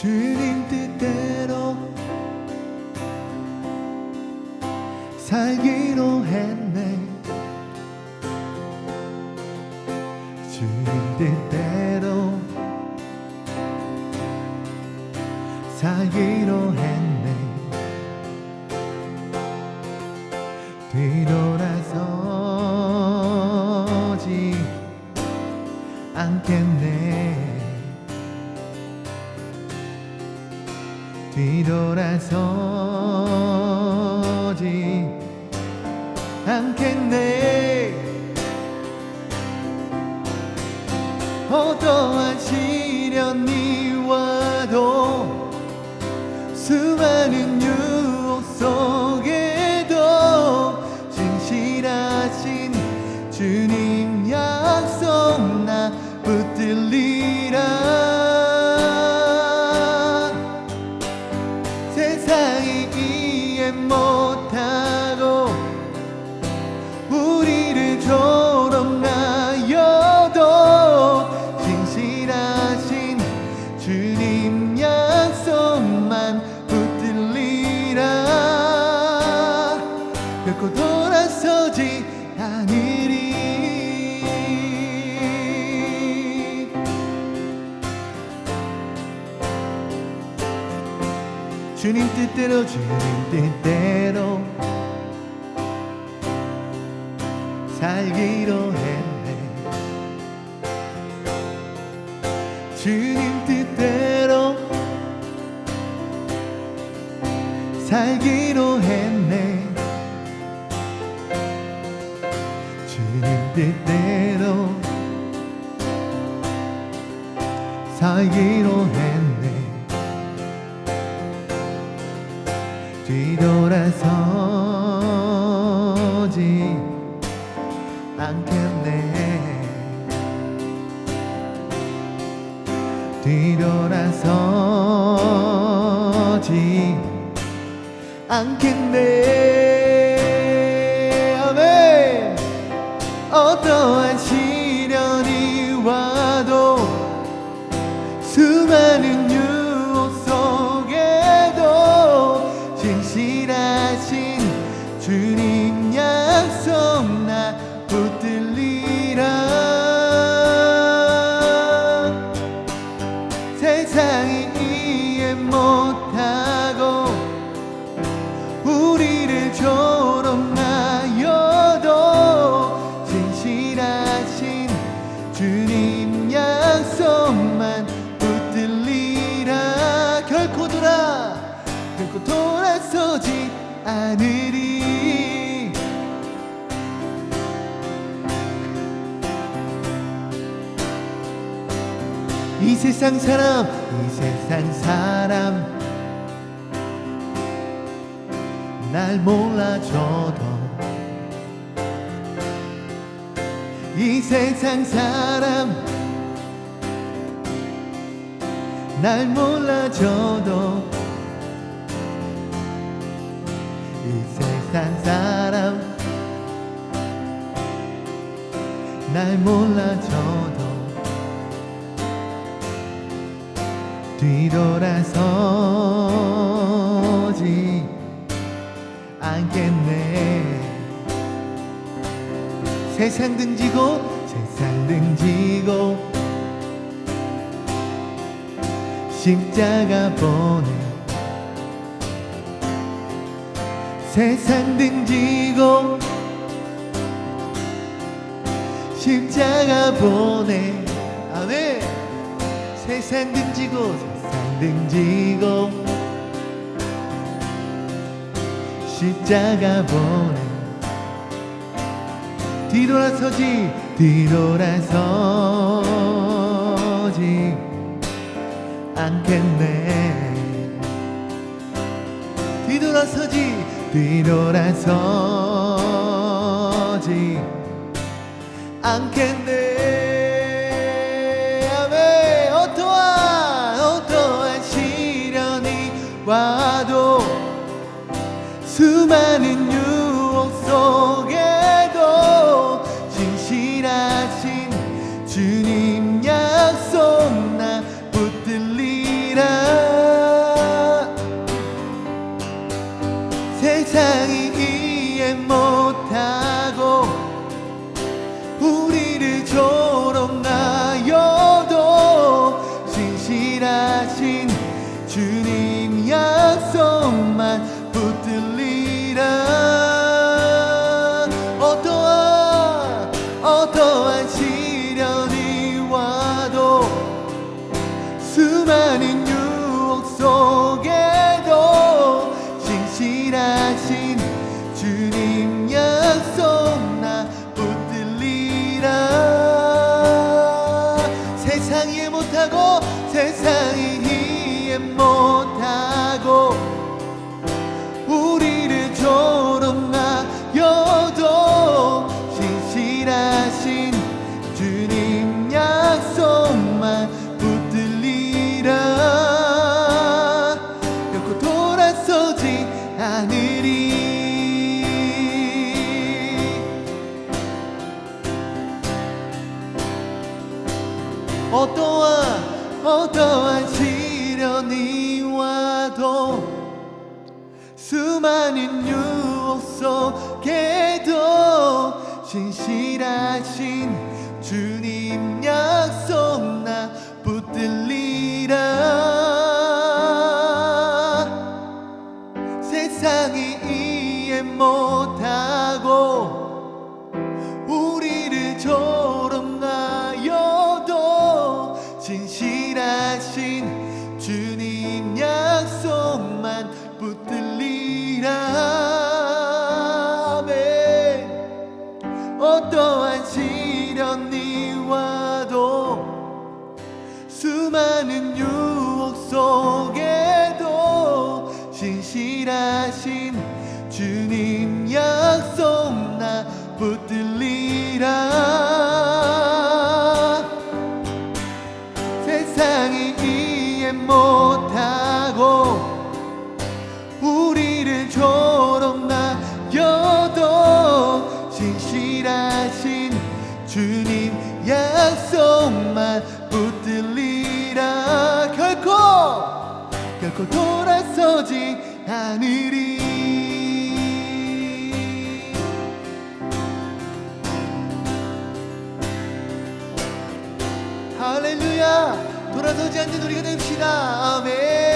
주님 뜻대로 살기로 했네. 주님 뜻대로 살기로 했네. 뒤돌아서지 않겠네 뒤돌아서지 않겠네. 어떠한 시련이 와도 수많은 유혹 속에도 진실하신 주님 이해 못하 주님 뜻대로 살기로 했네 주님 뜻대로 살기로 했네. 주님 뜻대로 살기로 했네 않겠네. 뒤돌아서지 않겠네 이 세상 사람 이 세상 사람. 날 몰라줘도 이 세상 사람. 날 몰라줘도 이 세상 사람. 날 몰라줘 뒤돌아서지 않겠네. 세상 등지고 세상 등지고 십자가 보내. 세상 등지고 십자가 보내 세상 등지고 세상 등지고 십자가 보내 뒤돌아서지 뒤돌아서지. 않겠네. 뒤돌아서지 뒤돌아서지. 않겠네 와도 수많은 하늘이 어떠한 어떠한 시련이와도 수많은 유혹 속에도 진실하신 주님 약속. mo 않고 돌아서지 않으리. 할렐루야. 돌아서지 않는 우리가 됩시다. 아멘.